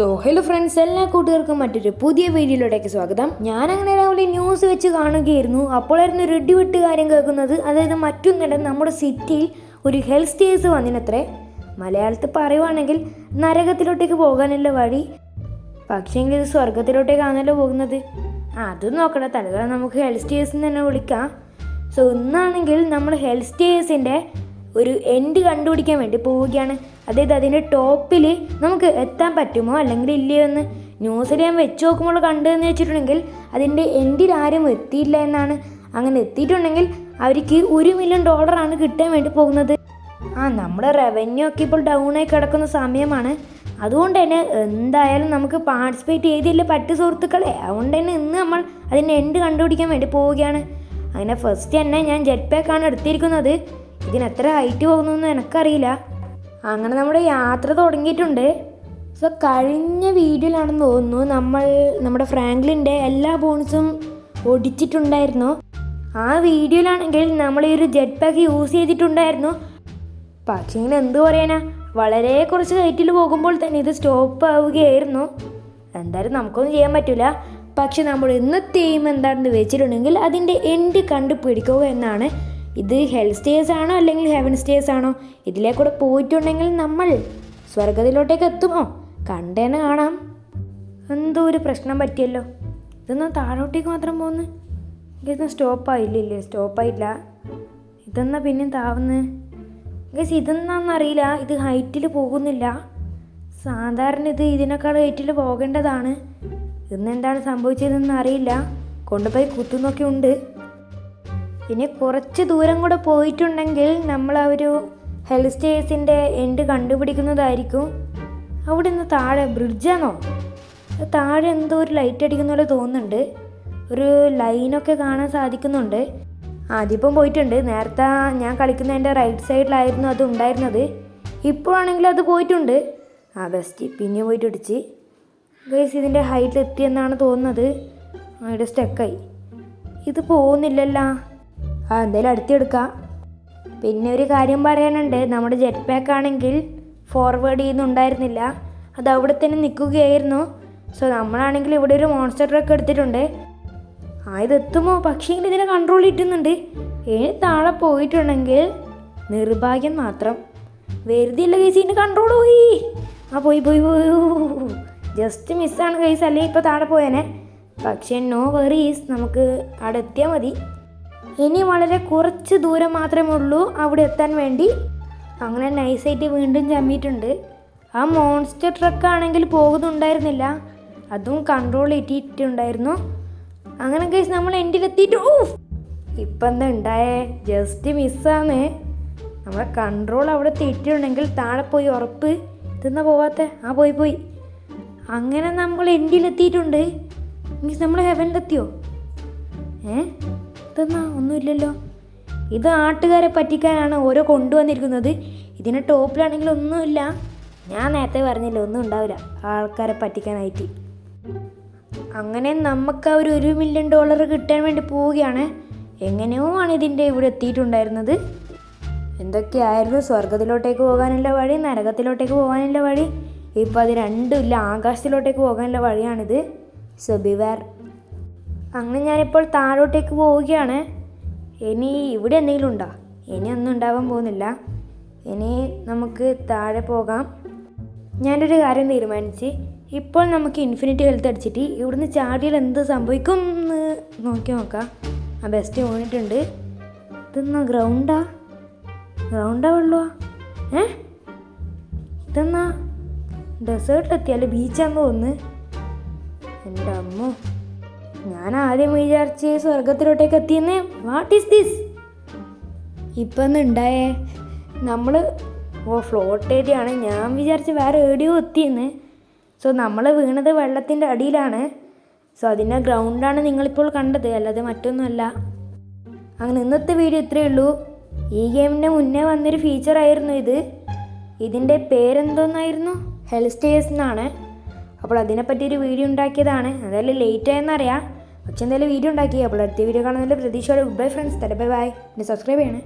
So hello friends എല്ലാ കൂട്ടുകാർക്കും മറ്റൊരു പുതിയ വീഡിയോയിലേക്ക് സ്വാഗതം. ഞാൻ അങ്ങനെ രാവിലെ ന്യൂസ് വെച്ച് കാണുകയായിരുന്നു. അപ്പോഴായിരുന്നു ഒരു ഇടിവിട്ട് കാര്യം കേൾക്കുന്നത്. അതായത് മറ്റൊന്നിടെ നമ്മുടെ സിറ്റിയിൽ ഒരു ഹെൽത്ത് സ്റ്റേഴ്സ് വന്നിനത്രേ. മലയാളത്തിൽ പറയുവാണെങ്കിൽ നരകത്തിലോട്ടേക്ക് പോകാനുള്ള വഴി. പക്ഷേങ്കിൽ ഇത് സ്വർഗത്തിലോട്ടേക്കാണല്ലോ പോകുന്നത്. അത് നോക്കട്ടെ തൽക്കാലം നമുക്ക് ഹെൽത്ത് സ്റ്റേഴ്സ് തന്നെ വിളിക്കാം. സോ ഇന്നാണെങ്കിൽ നമ്മൾ ഹെൽത്ത് സ്റ്റേഴ്സിന്റെ ഒരു എൻഡ് കണ്ടുപിടിക്കാൻ വേണ്ടി പോവുകയാണ്. അതായത് അതിന്റെ ടോപ്പിൽ നമുക്ക് എത്താൻ പറ്റുമോ അല്ലെങ്കിൽ ഇല്ലയോ എന്ന് ന്യൂസിൽ ഞാൻ വെച്ച് നോക്കുമ്പോൾ കണ്ടതെന്ന് വെച്ചിട്ടുണ്ടെങ്കിൽ അതിന്റെ എൻഡിൽ ആരും എത്തിയില്ല എന്നാണ്. അങ്ങനെ എത്തിയിട്ടുണ്ടെങ്കിൽ അവർക്ക് ഒരു മില്യൺ ഡോളറാണ് കിട്ടാൻ വേണ്ടി പോകുന്നത്. ആ നമ്മുടെ റവന്യൂ ഒക്കെ ഇപ്പോൾ ഡൗൺ ആയി കിടക്കുന്ന സമയമാണ്. അതുകൊണ്ട് തന്നെ എന്തായാലും നമുക്ക് പാർട്ടിസിപ്പേറ്റ് ചെയ്തില്ല പറ്റു സുഹൃത്തുക്കളെ. അതുകൊണ്ട് തന്നെ ഇന്ന് നമ്മൾ അതിന്റെ എൻഡ് കണ്ടുപിടിക്കാൻ വേണ്ടി പോവുകയാണ്. അങ്ങനെ ഫസ്റ്റ് തന്നെ ഞാൻ ജെറ്റ് പാക്കാണ് എടുത്തിരിക്കുന്നത്. ഇതിന് എത്ര ഹൈറ്റ് പോകുന്നതെന്ന് എനിക്കറിയില്ല. അങ്ങനെ നമ്മുടെ യാത്ര തുടങ്ങിയിട്ടുണ്ട്. സോ കഴിഞ്ഞ വീഡിയോയിലാണെന്ന് തോന്നുന്നു നമ്മൾ നമ്മുടെ ഫ്രാങ്ക്ലിന്റെ എല്ലാ ബോൺസും ഒടിച്ചിട്ടുണ്ടായിരുന്നു. ആ വീഡിയോയിലാണെങ്കിൽ നമ്മൾ ഈ ഒരു ജെറ്റ് പാക്ക് യൂസ് ചെയ്തിട്ടുണ്ടായിരുന്നു. പക്ഷേ ഇങ്ങനെ എന്ത് പറയാനാ? വളരെ കുറച്ച് ഹൈറ്റിൽ പോകുമ്പോൾ തന്നെ ഇത് സ്റ്റോപ്പ് ആവുകയായിരുന്നു. എന്തായാലും നമുക്കൊന്നും ചെയ്യാൻ പറ്റില്ല പക്ഷെ നമ്മൾ ഇന്നത്തെയും എന്താണെന്ന് വെച്ചിട്ടുണ്ടെങ്കിൽ അതിന്റെ എൻഡ് കണ്ടുപിടിക്കുക എന്നാണ്. ഇത് ഹെൽ സ്റ്റേഴ്സ് ആണോ അല്ലെങ്കിൽ ഹെവൻ സ്റ്റേഴ്സ് ആണോ? ഇതിലേക്കൂടെ പോയിട്ടുണ്ടെങ്കിൽ നമ്മൾ സ്വർഗത്തിലോട്ടേക്ക് എത്തുമോ? കണ്ടേനെ കാണാം. എന്തോ ഒരു പ്രശ്നം പറ്റിയല്ലോ. ഇതെന്നാ താഴോട്ടേക്ക് മാത്രം പോകുന്നു ഇതൊന്നും സ്റ്റോപ്പായില്ലേ സ്റ്റോപ്പായില്ല ഇതെന്നാ പിന്നെ താവുന്നത് ഗസ് ഇതെന്നാന്നറിയില്ല ഇത് ഹൈറ്റിൽ പോകുന്നില്ല. സാധാരണ ഇത് ഇതിനേക്കാൾ ഹൈറ്റിൽ പോകേണ്ടതാണ്. ഇന്ന് എന്താണ് സംഭവിച്ചതെന്ന് അറിയില്ല. കൊണ്ടുപോയി കുത്തുന്നൊക്കെ ഉണ്ട്. പിന്നെ കുറച്ച് ദൂരം കൂടെ പോയിട്ടുണ്ടെങ്കിൽ നമ്മൾ ആ ഒരു ഹിൽ സ്റ്റേസിന്റെ എൻഡ് കണ്ടുപിടിക്കുന്നതായിരിക്കും. അവിടെ നിന്ന് താഴെ ബ്രിഡ്ജാണോ താഴെ എന്തോ ഒരു ലൈറ്റ് അടിക്കുന്ന പോലെ തോന്നുന്നുണ്ട്. ഒരു ലൈനൊക്കെ കാണാൻ സാധിക്കുന്നുണ്ട്. ആദ്യപ്പം പോയിട്ടുണ്ട്. നേരത്തെ ഞാൻ കളിക്കുന്നതിന്റെ റൈറ്റ് സൈഡിലായിരുന്നു അത് ഉണ്ടായിരുന്നത്. ഇപ്പോഴാണെങ്കിൽ അത് പോയിട്ടുണ്ട്. ആ ബെസ്റ്റ് പിന്നെ പോയിട്ട് ഇടിച്ച്. ഗൈസ് ഇതിന്റെ ഹൈറ്റ് എത്തിയെന്നാണ് തോന്നുന്നത്. അവിടെ സ്റ്റക്കായി ഇത് പോകുന്നില്ലല്ലോ. ആ എന്തായാലും അടുത്തെടുക്കാം പിന്നെ ഒരു കാര്യം പറയാനുണ്ട്. നമ്മുടെ ജെറ്റ് പാക്ക് ആണെങ്കിൽ ഫോർവേഡ് ചെയ്യുന്നുണ്ടായിരുന്നില്ല അത് അവിടെ തന്നെ നിൽക്കുകയായിരുന്നു. സോ നമ്മളാണെങ്കിൽ ഇവിടെ ഒരു മോൺസ്റ്റർ ട്രക്ക് എടുത്തിട്ടുണ്ട്. ആ ഇതെത്തുമോ പക്ഷേ ഇതിനെ കൺട്രോൾ കിട്ടുന്നുണ്ട്. ഏഴ് താഴെ പോയിട്ടുണ്ടെങ്കിൽ നിർഭാഗ്യം മാത്രം. വെറുതെ ഇല്ല കേസ് ഇതിന് കൺട്രോൾ പോയി. ആ പോയി പോയി പോയി. ജസ്റ്റ് മിസ്സാണ് കേസ് അല്ലെങ്കിൽ ഇപ്പോൾ താഴെ പോയേനെ. പക്ഷേ നോ വെറീസ് നമുക്ക് അവിടെ എത്തിയാൽ മതി. ഇനി വളരെ കുറച്ച് ദൂരം മാത്രമേ ഉള്ളൂ അവിടെ എത്താൻ വേണ്ടി. അങ്ങനെ നൈസായിട്ട് വീണ്ടും ചമ്മിയിട്ടുണ്ട്. ആ മോൺസ്റ്റർ ട്രക്ക് ആണെങ്കിൽ പോകുന്നുണ്ടായിരുന്നില്ല. അതും കൺട്രോൾ ഇട്ടിട്ടുണ്ടായിരുന്നു. അങ്ങനെ കേസ് നമ്മൾ എൻഡിലെത്തിയിട്ട് ഓ ഇപ്പം എന്താ ഉണ്ടായേ ജസ്റ്റ് മിസ്സാന്ന് നമ്മളെ കൺട്രോൾ അവിടെ തെറ്റിട്ടുണ്ടെങ്കിൽ താഴെ പോയി ഉറപ്പ്. ഇതെന്നാ പോവാത്ത? ആ പോയി പോയി. അങ്ങനെ നമ്മൾ എൻഡിലെത്തിയിട്ടുണ്ട് മീൻസ് നമ്മൾ ഹെവനിലെത്തിയോ ഏ? ഇതെന്നാ ഒന്നുമില്ലല്ലോ. ഇത് ആട്ടുകാരെ പറ്റിക്കാനാണ് ഓരോ കൊണ്ടുവന്നിരിക്കുന്നത്. ഇതിന് ടോപ്പിലാണെങ്കിൽ ഒന്നുമില്ല. ഞാൻ നേരത്തെ പറഞ്ഞില്ല ഒന്നും ഉണ്ടാവില്ല. ആൾക്കാരെ പറ്റിക്കാനായിട്ട്. അങ്ങനെ നമുക്ക് ആ ഒരു മില്യൺ ഡോളർ കിട്ടാൻ വേണ്ടി പോവുകയാണ്. എങ്ങനെയോ ആണ് ഇതിന്റെ ഇവിടെ എത്തിയിട്ടുണ്ടായിരുന്നത്. എന്തൊക്കെയായിരുന്നു? സ്വർഗത്തിലോട്ടേക്ക് പോകാനുള്ള വഴി നരകത്തിലോട്ടേക്ക് പോകാനുള്ള വഴി. ഇപ്പോൾ അത് രണ്ടുമില്ല ആകാശത്തിലോട്ടേക്ക് പോകാനുള്ള വഴിയാണിത്. സബിവാർ അങ്ങനെ ഞാനിപ്പോൾ താഴോട്ടേക്ക് പോവുകയാണ്. ഇനി ഇവിടെ എന്തെങ്കിലും ഉണ്ടോ? ഇനി ഒന്നും ഉണ്ടാവാൻ പോകുന്നില്ല. ഇനി നമുക്ക് താഴെ പോകാം. ഞാനൊരു കാര്യം തീരുമാനിച്ച് ഇപ്പോൾ നമുക്ക് ഇൻഫിനിറ്റി ഹെൽത്ത് അടിച്ചിട്ട് ഇവിടുന്ന് ചാടിയാൽ എന്ത് സംഭവിക്കും എന്ന് നോക്കി നോക്കാം. ആ ബെസ്റ്റ് പോയിട്ടുണ്ട് ഇതെന്നാ ഗ്രൗണ്ടാ ഗ്രൗണ്ടാ വെള്ളമാ? ഏ? ഇതെന്നാ ഡെസേർട്ടിലെത്തിയാൽ ബീച്ചാന്ന് തോന്നുന്നു. എന്റെ അമ്മോ. ഞാൻ ആദ്യം വിചാരിച്ച് സ്വർഗത്തിലോട്ടേക്ക് എത്തിയെന്ന് വാട്ട് ഈസ് ദിസ് ഇപ്പം എന്തുണ്ടായേ നമ്മൾ ഓ ഫ്ലോട്ട് ഞാൻ വിചാരിച്ച് വേറെ എവിടെയോ എത്തിയെന്ന്. സോ നമ്മൾ വീണത് വെള്ളത്തിന്റെ അടിയിലാണ്. സോ അതിന്റെ ഗ്രൗണ്ടാണ് നിങ്ങളിപ്പോൾ കണ്ടത്. അല്ലാതെ മറ്റൊന്നുമല്ല. അങ്ങനെ ഇന്നത്തെ വീഡിയോ ഇത്രയേ ഉള്ളൂ. ഈ ഗെയിമിന്റെ മുന്നേ വന്നൊരു ഫീച്ചറായിരുന്നു ഇത്. ഇതിന്റെ പേരെന്തോന്നായിരുന്നു? ഹെൽസ്റ്റേഴ്സ് എന്നാണ്. അപ്പോൾ അതിനെപ്പറ്റി ഒരു വീഡിയോ ഉണ്ടാക്കിയതാണ്. അതായത് ലേറ്റ് ആയെന്നറിയാം പക്ഷെ എന്തായാലും വീഡിയോ ഉണ്ടാക്കി. അപ്പോൾ അടുത്ത വീഡിയോ കാണുന്നതിൽ പ്രതീക്ഷയോടെ ഗുഡ് ബൈ ഫ്രണ്ട്സ് തല ബൈ പിന്നെ സബ്സ്ക്രൈബ് ചെയ്യണേ.